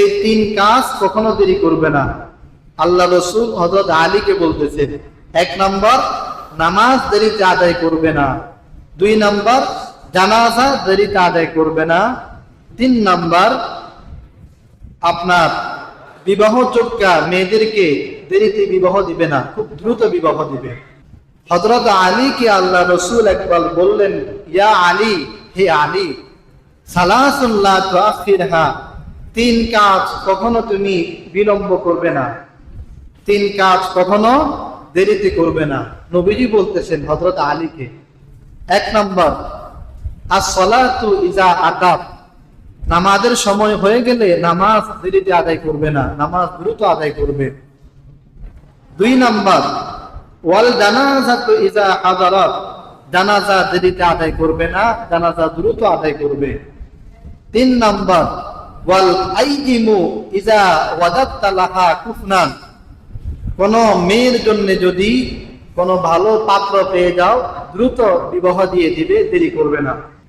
এই তিন কাজ কখনো দেরি করবে না। আল্লাহ রসুল হজরত আলীকে বলতেছে এক নম্বর, নামাজ দেরিতে আদায় করবে না। দুই নম্বর, জানাজা দেরিতে আদায় করবে না। তিন নম্বর, আপনার বিবাহ চোখকা মেয়েদেরকে দেরিতে বিবাহ দিবে না, খুব দ্রুত বিবাহ দিবে। হজরত আলীকে আল্লাহ রসুল একবার বললেন, ইয়া আলী, হে আলী সালাসুল্লাহ তিন কাজ কখনো তুমি বিলম্ব করবে না। তিন কাজ কখনো দেরিতে করবে না। নবীজি বলতেছেন হজরত আলীকে, এক নম্বর ইজা আকাব নামাজের সময় হয়ে গেলে নামাজ দেরিতে আদায় করবে না, নামাজ দ্রুত আদায় করবে। দুই নাম্বার, ওয়াল জানাজাতু ইজা হাজারাত জানাজা দেরিতে আদায় করবে না, জানাজা দ্রুত আদায় করবে। তিন নাম্বার ওয়াল কুফনান। কোন মেয়ের জন্য যদি কোনো ভালো পাত্র পেয়ে যাও, দ্রুত বিবাহ দিয়ে দিবে, দেরি করবে না।